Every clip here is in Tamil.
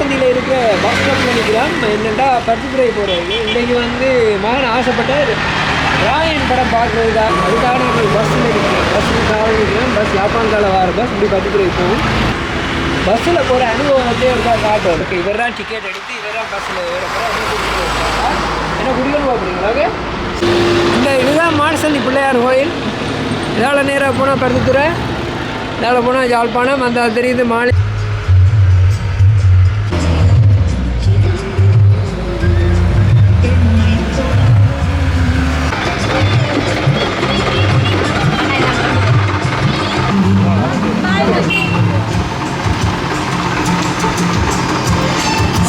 சந்தியில் இருக்க பஸ் ஸ்டாப் நினைக்கலாம் என்னென்னா பருத்தித்துறை போகிறது இன்றைக்கு வந்து மகன் ஆசைப்பட்டார். ராயன் படம் பார்க்குறதுக்காக அதுக்காக நாங்கள் பஸ்ஸில் இருக்கிறோம் பஸ்ஸில் ட்ராவல் பஸ் யாப்பான்கால வர பஸ் இப்படி பருத்தித்துறை போகும். பஸ்ஸில் போகிற அனுபவத்தையே இருக்கா காட்டும் ஓகே இவர் தான் டிக்கெட் எடுத்து இவர் தான் பஸ்ஸில் வேறு என்ன குடிக்கணும் பார்க்குறீங்களா? ஓகே. இந்த இதுதான் மாடசந்தி பிள்ளையார் கோயில். இதால் நேராக போனால் பருத்தித்துறை இதால் போனால் யாழ்ப்பாணம். அந்த தெரியுது மாலை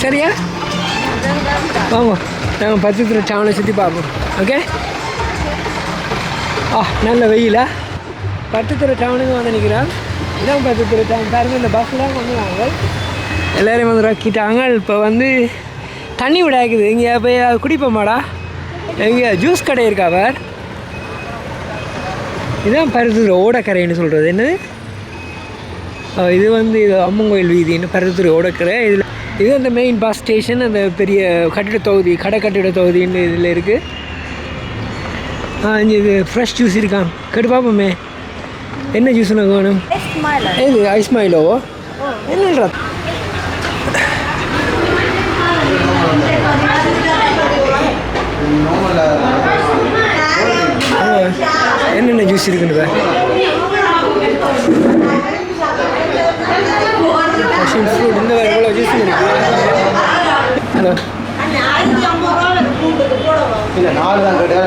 சரியா? வாங்க நாங்கள் பச்சை டவுனை சுற்றி பார்ப்போம். ஓகே ஆ நல்ல வெயிலா? பத்துத்துறை டவுனுக்கு வந்து நிற்கிறோம் இதான் பத்துத்துறை டவுன் பாருங்க இந்த பஸ்லாம் வந்து நாங்கள் எல்லோரையும் வந்து ரக்கிட்டாங்க. இப்போ வந்து தண்ணி விடாக்குது இங்கே போய் குடிப்போமாடா? எங்கே ஜூஸ் கடை இருக்கா பார்? இதுதான் பருத்துத்துறை ஓடக்கரைன்னு சொல்கிறது என்னது? இது வந்து இது அம்மங்கோயில் வீதின்னு பருத்துறை ஓடக்கரை. இதில் இது அந்த மெயின் பஸ் ஸ்டேஷன் அந்த பெரிய கட்டிட தொகுதி கடை கட்டிட தொகுதின்னு இதில் இருக்குது ஆ இங்கே இது ஃப்ரெஷ் ஜூஸ் இருக்கான் கேட்டு பார்ப்போமே என்ன ஜூஸ் உனக்கு வேணும்? இது ஐஸ் மைலோவோ என்னன்றா என்னென்ன ஜூஸ் இருக்குன்னு பார் Passion இந்த வேறு எவ்வளோ ஜூஸ் இருக்கு ஹலோ இல்லை நாலு தான் கேட்டேன்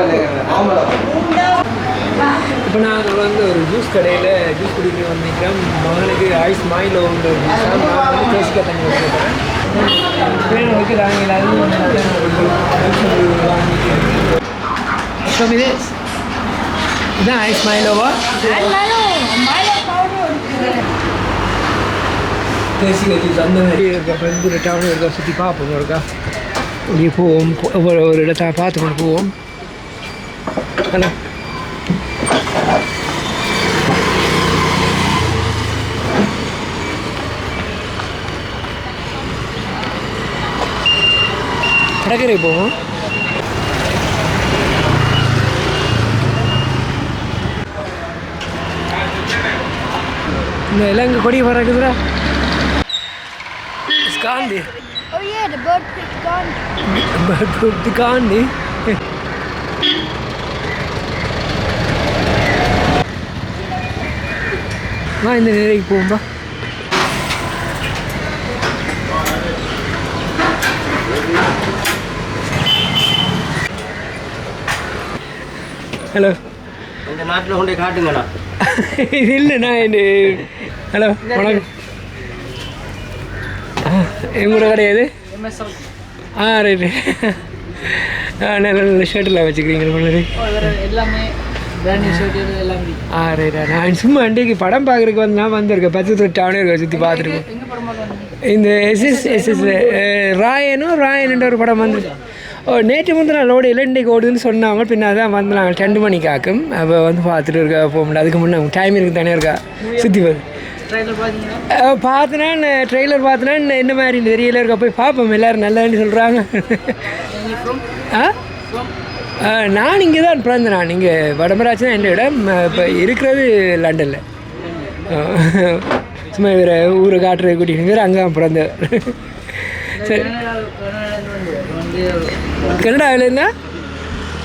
இப்போ நாங்கள் வந்து ஒரு ஜூஸ் கடையில் ஜூஸ் குடிக்க வந்திருக்கோம் மகனுக்கு ஐஸ் மாயில் உள்ள ஜூஸ் நான் வந்து பேசிக்க தண்ணி வச்சுருக்கேன் பேர் வைக்கிறாங்க எல்லாரும் ஸோ இது இதான் ஐஸ் மைலோவா பேசி வச்சு அந்த மாதிரி இருக்க பெருந்துரை டவுன் இருக்கா சுற்றி பார்ப்போம் இருக்கா அப்படியே போவோம் ஒவ்வொரு ஒரு ஒரு இடத்த பார்த்து கொண்டு போவோம் ஹலோ கடற்கரை போவோம் இந்த இலங்கை கொடி பறக்குதுடா Gandhi Oh yeah, the bird picked gone. பர்குட்டி Gandhi வா இந்த நிலைக்கு போகும்பா ஹலோ இந்த நாட்டில் கொண்டே காட்டுங்கண்ணா இது இல்லைண்ணா இது ஹலோ வணக்கம் எங்களோட கிடையாது. ஆ ரைட்டு நல்ல நல்ல ஷர்ட்டெல்லாம் வச்சுக்கிறீங்க எல்லாமே ஆ ரைட்டா நான் சும்மா அன்றைக்கு படம் பார்க்குறதுக்கு வந்து நான் வந்திருக்கேன். பத்து டவுனே இருக்க சுற்றி பார்த்துருக்கேன் இந்த எஸ்எஸ் எஸ்எஸ் ராயனும் ராயன்ன்ற ஒரு படம் வந்து ஓ நேற்று வந்து நான் லோடு இல்லை இன்றைக்கு ஓடுதுன்னு சொன்னாங்க பின்ன தான் வந்து நாங்கள் ரெண்டு மணிக்கு ஆக்கும் அப்போ வந்து பார்த்துட்டு இருக்கா போக முடியாது அதுக்கு முன்னே டைம் இருக்கு தானே இருக்கா சுற்றி பார்த்து. ட்ரைலர் பாத்தீங்கன்னா பார்த்தனா ட்ரெய்லர் பார்த்தனா என்ன மாதிரி தெரியல இருக்க? போய் பார்ப்போம் எல்லோரும் நல்லான்னு சொல்கிறாங்க ஆ? ஆ, நான் இங்கே தான் பிறந்தேன் நான். இங்கே வடமராட்சி தான் என் இடம் இப்போ இருக்கிறது லண்டனில். சும்மா இவர ஊரை காட்டுறது கூட்டிட்டு வேறு அங்கே தான் பிறந்தேன். சரி. கனடாவில் இருந்தா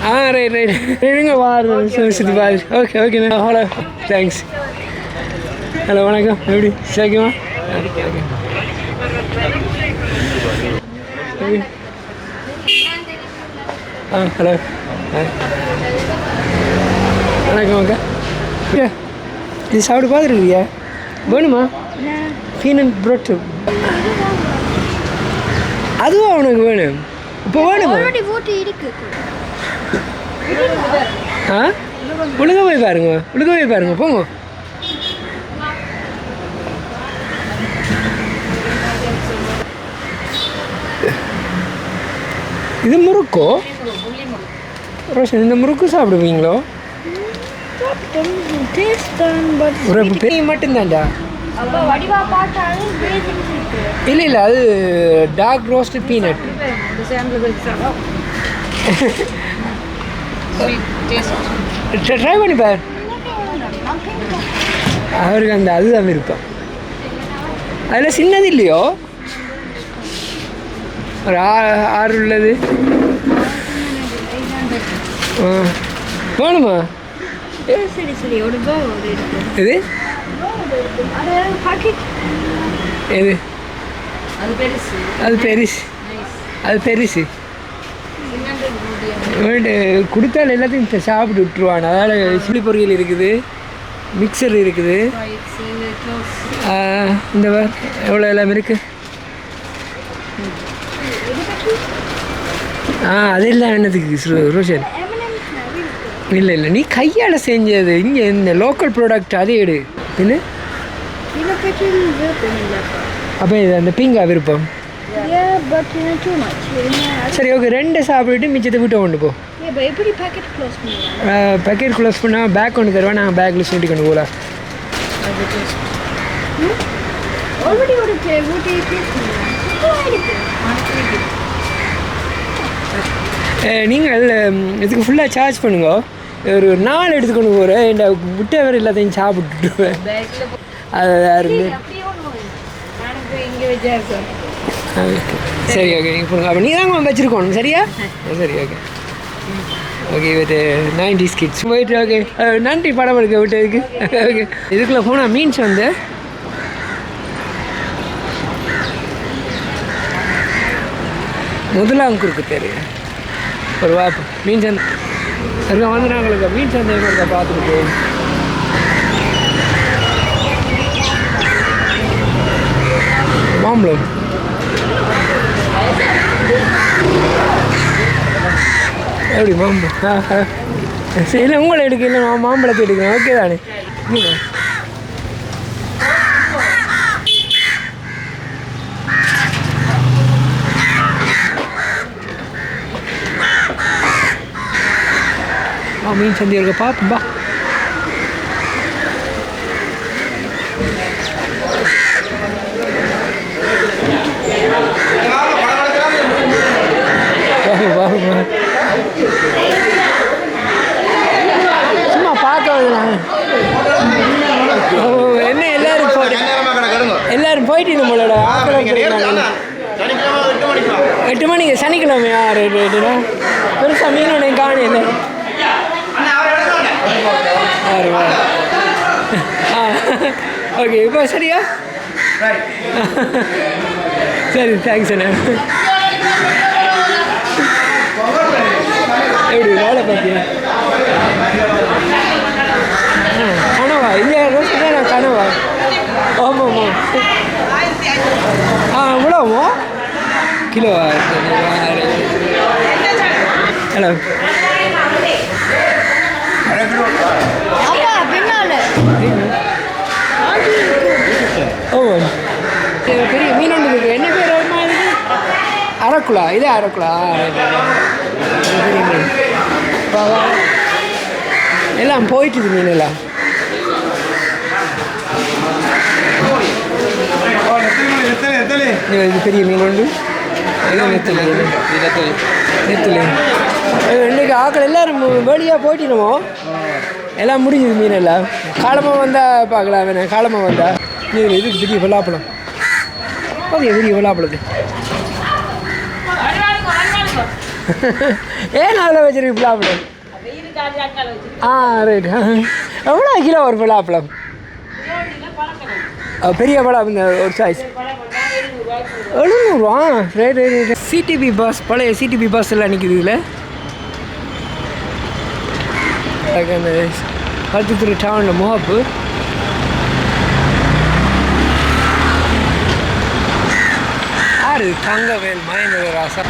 ஆ? ரைட் ரைட் இருங்க வாரு சுற்றி பாரு okay okay hello thanks hello வணக்கம். எப்படி? சரிக்குமா ஆ ஹலோ. வணக்கம் அக்கா. இது சாப்பிட்டு பார்த்துருக்கியா? வேணுமா? பீனட் ப்ரோட்டு அதுவும் அவனுக்கு வேணும்? இப்போ வேணுமா? ஆ? உழுக போய் பாருங்க உழுக போய் பாருங்க போங்க. இது முறுக்கோ? ரோஷன் இந்த முறுக்கு சாப்பிடுவீங்களோ? ஒரு பெரிய மட்டும்தான்டா. இல்லை இல்லை அது டார்க் ரோஸ்ட் பீனட் ட்ரை பண்ணி பார். அவருக்கு அந்த அதுதான் விருப்பம். அதில் சின்னது இல்லையோ? ஒரு ஆறு உள்ளது. வேணுமா? இது எது? அது பெருசு. அது பெருசு. கொடுத்தால் எல்லாத்தையும் சாப்பிட்டு விட்டுருவான். அதாவது சில்லி பொரியல் இருக்குது. மிக்சர் இருக்குது. இந்த எவ்வளோ எல்லாம் இருக்கு? ஆ அதெல்லாம் என்னதுக்கு ரோஷன்? இல்லை இல்லை நீ கையால் செஞ்சது. இங்கே இந்த லோக்கல் ப்ராடக்ட் அதே எடு. என்ன? அப்போ இது அந்த பிங்கா விருப்பம்? சரி ஓகே ரெண்டு சாப்பிட்டுட்டு மிச்சத்தை விட்டு கொண்டு போ. எப்படி க்ளோஸ் பேக்கெட் க்ளோஸ் பண்ணால் பேக் ஒன்று தருவேன் நான் பேக்கில் சூட்டி கொண்டு போகலாம் ஆல்ரெடி ஒரு ஊட்டி நீங்கள் இதுக்கு ஃபுல்லாக சார்ஜ் பண்ணுங்க. ஒரு நாலு எடுத்துக்கொண்டு போகிறேன் இந்த விட்ட வேறு எல்லாத்தையும் சாப்பிட்டுருவேன் பேக்கில் அது இருக்கேன் சரி ஓகே நீங்கள் கொடுங்க. அப்போ நீ தான் வச்சுருக்கணும் சரியா? சரி okay okay with ninety skits போயிட்டு ஓகே நன்றி படம் எடுக்க விட்டதுக்கு. ஓகே இதுக்குள்ளே போனால் மீன்ஸ் வந்து? முதலாம் குறுக்கு தெரியும் ஒரு வா மீன் சந்தை. அங்கே வந்து நாங்களுக்கு மீன் சந்தை இருக்க பார்த்துட்டு போவோம் மாம்பழம் எப்படி மாம்பழம் சரி இல்லை உங்களை எடுக்கல மாம்பழத்தை எடுக்கிறேன். ஓகே தானே. நீங்க ஆ மீன் சந்தி இருக்க பார்த்து பா வா, வா, வா. சும்மா பார்க்க வருதுண்ணா. ஓ என்ன எல்லாரும் போய் எல்லாரும் போயிட்டு நம்மளோட ஆக்களம் போயிருந்தாங்க. எட்டு மணிக்கு சனிக்கிழமையா ரைட் ரைட்டுண்ணா பெருசாக மீன் ஒன்று காணையில் ஆ ஓகே இப்போ சரியா சரி தேங்க்ஸ் அண்ணா. எப்படி வேலை பார்த்தியா? கனவா? இல்லையா ரோஸ் நான் கனவா? ஆமாம் ஆமாம். ஆ இவ்வளோவோ கிலோவா ஹலோ. அப்பா பின்னால. இது பெரிய மீன் ஒன்று இருக்கு என்ன பேர் அரக்குலா இது அரக்குலா. பெரிய மீன். எல்லாம் போயிட்டுது மீன் எல்லாம் இது பெரிய மீன் உண்டு. நெத்தலி. நெத்தலி. இன்னைக்கு ஆக்கள் எல்லாரும் வெளியாக போயிட்டினமோ எல்லாம் முடிஞ்சுது மீன் எல்லாம். காலமாக வந்தால் பார்க்கலாம் வேணாம் காலமாக வந்தால் மீன் இது பெரிய விழாப்பழம் ஓகே பெரிய விழாப்பழத்து ஏன் அதில் வச்சிருக்கு விழாப்பழம் ஆ ரைட் எவ்வளோ கிலோ ஒரு விழாப்பழம் பெரிய பழம் இந்த ஒரு சாய்ஸ் எழுநூறுவா? ரைட் ரைட் சிடிபி பஸ் பழைய சிடிபி பஸ் எல்லாம் நிற்குது இதில். பருத்தித்துறை டவுனில் முகப்பு. ஆறு தங்கவேல் மகேந்திர ராசா.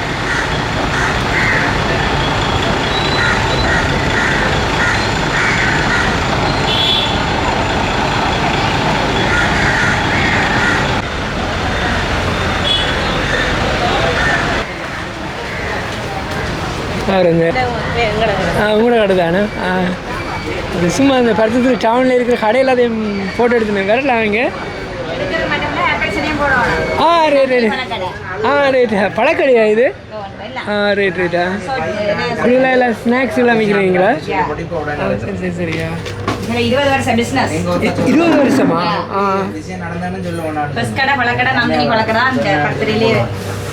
பாருங்க ஆ உங்களோட கடை தானே சும்மா அந்த பருத்தத்தில் டவுனில் இருக்கிற கடையில் அதையும் ஃபோட்டோ எடுத்துனேன் வரல அவங்க ஆ ரைட் ரைட் ஆ ரைட் பழக்கடையா இது? இல்லை. ஆ ரைட் ரைட்டா அப்படிலாம் எல்லாம் ஸ்நாக்ஸ் எல்லாம் விற்கிறீங்களா சரி சரி சரியா இருபது வருஷம் பிசினஸ் இருபது வருஷமா? ஆ. பஸ் கடை பழக்கடை நந்தினி பழக்கடை அந்த பக்கத்துலேயே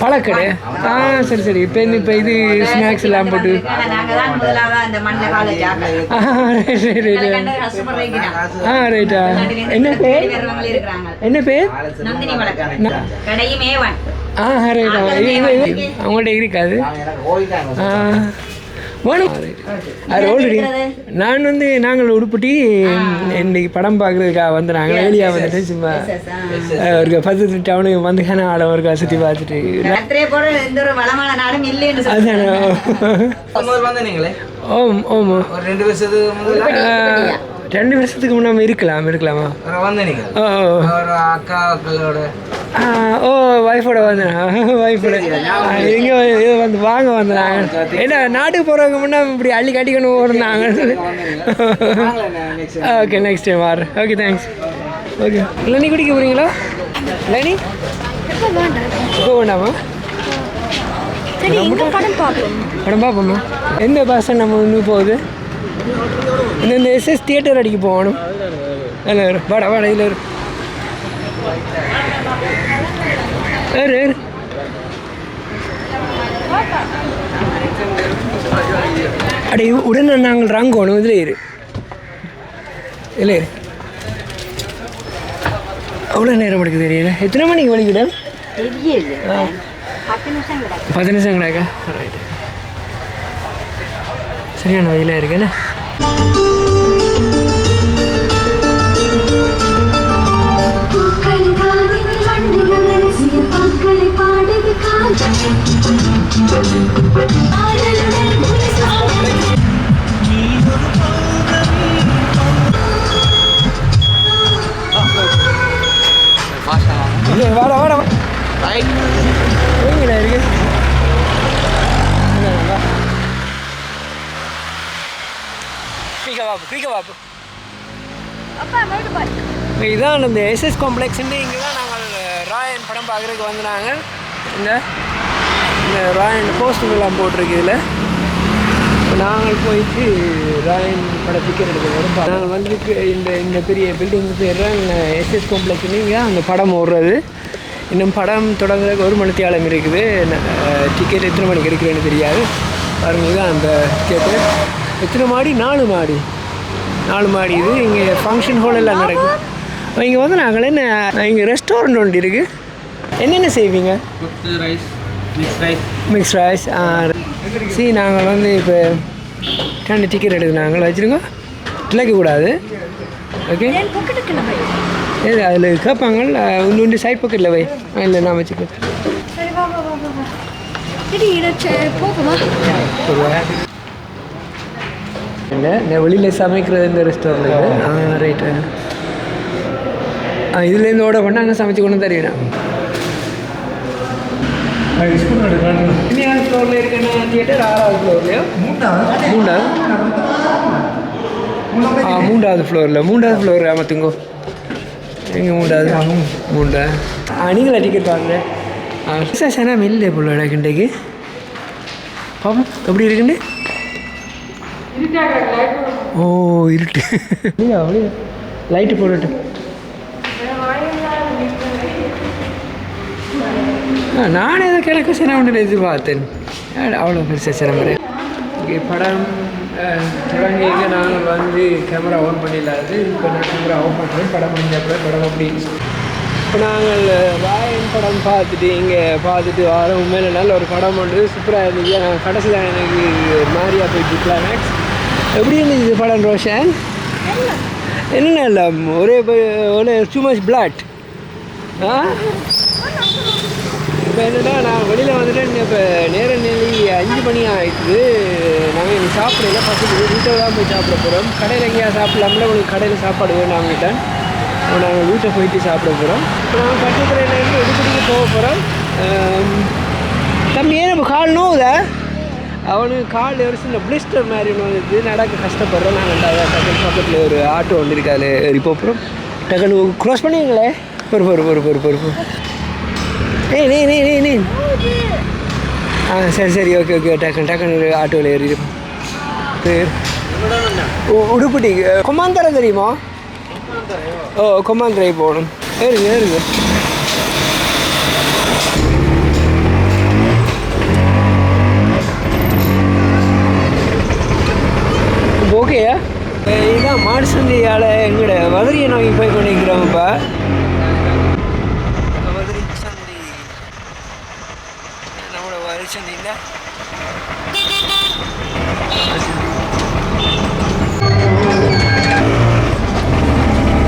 பழக்கடை. ஆ சரி சரி. இப்போ இப்போ இது ஸ்நாக்ஸ் எல்லாம் போட்டு. ஆ ரைட்டா என்ன பேர்? என்ன பேர்? ஆ ரைட்டா இது அவங்கள்ட்ட இருக்காது. ஆ. அது ஆல்ரெடி நான் வந்து நாங்கள் உடுப்பிட்டி இன்னைக்கு படம் பார்க்குறதுக்காக வந்து நாங்கள் வேலியாக வந்துட்டு சும்மா ஒரு பத்து டவுனுக்கு வந்து ஆளம் ஒரு சுற்றி பார்த்துட்டு. நீங்களே? ஓம் ஓம். ஒரு ரெண்டு வருஷத்துக்கு முன்னாடி? இருக்கலாம் இருக்கலாமா. நீங்க? ஓ ஒய்ஃபோட வந்தேன். ஒய்ஃபோட இங்கே வந்து வாங்க வந்தாங்க என்ன நாட்டுக்கு போகிறவங்க முன்னே இப்படி அள்ளி கட்டிக்கணும் ஓடுனாங்க. ஓகே நெக்ஸ்ட் டைம் வார். ஓகே தேங்க்ஸ் ஓகே இளநீ குடிக்க போகிறீங்களா வேண்டாம் இப்போ வேண்டாமா? படம் பார்ப்போம். படம் பார்ப்போமா? எந்த பஸ் நம்ம இன்னும் போகுது? இந்த எஸ்எஸ் தியேட்டர் அடிக்க போகணும். இல்லை இரு. வாடா வாடா இதில் ஏறு ஏறு அடே உடனே நாங்கள் ரங்கோணும் இதில் இரு. இல்லை இரு. அவ்வளோ நேரம் எடுக்க தெரியல. எத்தனை மணிக்கு வலிக்கிட தெரியல. பத்து நிமிஷம் கிடக்கு. சரியான வெயிலாக இருக்குண்ணே வாப்பு அப்பா மேடு பாரு. இதான் இந்த எஸ்எஸ் காம்ப்ளெக்ஸ்ன்னு இங்கே தான் நாங்கள் ராயன் படம் பார்க்குறதுக்கு வந்தாங்க இந்த இந்த ராயன் போஸ்டர்லாம் போட்டிருக்கு இதில் நாங்கள் போயிட்டு ராயன் பட டிக்கெட் எடுக்க வரும் நாங்கள் வந்து இந்த இந்த பெரிய பில்டிங் பேர் எஸ்எஸ் காம்ப்ளெக்ஸ் இங்கே அந்த படம் ஓடுறது. இன்னும் படம் தொடங்குறதுக்கு ஒரு மணித்தியாலம் இருக்குது. டிக்கெட் எத்தனை மணிக்கு எடுக்கிறேன்னு தெரியாது. பாருங்கள் தான் அந்த டிக்கெட்டு எத்தனை மாடி? நாலு மாடி. நாலு மாடி இது. இங்கே ஃபங்க்ஷன் ஹால் எல்லாம் நடக்கும். இங்கே வந்து நாங்கள் என்ன இங்கே ரெஸ்டாரண்ட் ஒன்று இருக்குது என்னென்ன செய்வீங்க? ரைஸ் மிக்ஸ் ரைஸ் சி நாங்கள் வந்து இப்போ ரெண்டு டிக்கெட் எடுத்து நாங்கள் வச்சுருங்க திளைக்கக்கூடாது ஓகே ஏது அதில் கேட்பாங்க ஒன்று ஒன்று சைட் பக்கெட்டில் வை. இல்லை நான் வச்சுக்கிறேன். இதை இல்லை இந்த வெளியில் சமைக்கிறது இந்த ரெஸ்டாரண்ட் ஆ ரைட்டு ஆ இதுலேருந்து ஓட பண்ணால் அங்கே சமைச்சு கொண்டு தருவேன் இன்னொரு ஃப்ளோரில் இருக்குன்னா தியேட்டர் ஆறாவது ஃப்ளோர்லையோ மூணாவது ஆ மூன்றாவது ஃப்ளோரில் மூன்றாவது ஃப்ளோர் ஆமாத்துங்கோ எங்கே மூன்றாவது? மூன்றாவது நீங்களா டிக்கெட் வாங்க ஆ சார் சார் வெளில போல கிண்டேக்கு. பாப்போம் எப்படி இருக்குண்டு ஓ இருட்டு. அப்படியே லைட்டு போடட்டும். நான் ஏதோ கிழக்கு சிரமம் எதிர்பார்த்தேன் அவ்வளோ பெருசாக சிரமம் இங்கே படம் தொடங்கிங்க நாங்கள் வந்து கேமரா ஆன் பண்ணிடலாது இப்போ நான் கேமரா ஆஃப் பண்ணுறேன் படம் முடிஞ்சப்போ படம் அப்படின்னு இப்போ நாங்கள் வாயின் படம் பார்த்துட்டு இங்கே பார்த்துட்டு வாரம். உண்மையில நல்ல ஒரு படம் ஒன்று சூப்பராக இருந்துச்சு நான் கடைசியில் எனக்கு மாரியா போயிட்டு கிளைமேக்ஸ் எப்படி இருந்துச்சு படம் ரோஷன்? என்னென்ன இல்லை ஒரே ஒரே டூ மச் பிளாட் ஆ? இப்போ என்னென்னா நான் வெளியில் வந்துட்டு இப்போ நேர நிலை அஞ்சு மணி ஆகிடுது நாங்கள் இங்கே சாப்பிடல. பசங்க வீட்டில் தான் போய் சாப்பிட போகிறோம் கடையில் எங்கேயா சாப்பிடலாம்ல? உங்களுக்கு கடையில் சாப்பாடு வேணும் கிட்டேன் நாங்கள் வீட்டை போயிட்டு சாப்பிட போகிறோம் இப்போ நாங்கள் பக்கத்துலேருந்து எடுத்துட்டு போக போகிறோம் தம்பி ஏன் நம்ம கால் நோவுதா? அவனுக்கு கால் ஒரு சின்ன பிளிஸ்டர் மாதிரி ஒன்று வந்துச்சு. நடக்க கஷ்டப்படுறோம். நாங்கள் ரெண்டாவது டக்குனு பக்கத்தில் ஒரு ஆட்டோ ஒன்று இருக்காது அதில் ஏறி போகிறோம் டக்குனு க்ரோஸ் பண்ணுவீங்களே பொறுப்பு பொறு பொறு பொறு ஏய் நீ நீ நீ நீ. ஆ சரி சரி ஓகே ஓகே டக்குன்னு டக்குன்னு ஆட்டோவில் ஏறி பேர் உடுப்பிட்டி கொமாந்தரை தெரியுமா? ஓ கொமாந்தரை போகணும். ஏறுங்க ஏறுங்க. ஓகேயா? இதான் மாடு சந்தையால் எங்கட மதுரையை நோக்கி போய் கொண்டிருக்கிறோம்ப்பா மதுரை சந்தை நம்மளோட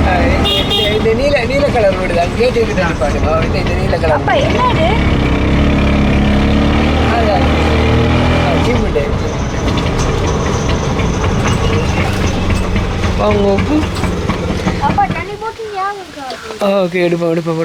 சந்தையில் இந்த நீல நீல கலர் ரோடு தான். கேட்டு இருக்குது பாருங்க. இந்த இந்த நீல கலர் அப்பா என்னது? ஜிம்முண்டு வாங்க உப்பு அப்பா தண்ணி போட்டு ஞாபகம் இருக்காது ஓகே எடுப்போம் எடுப்போம் எடுப்போம்.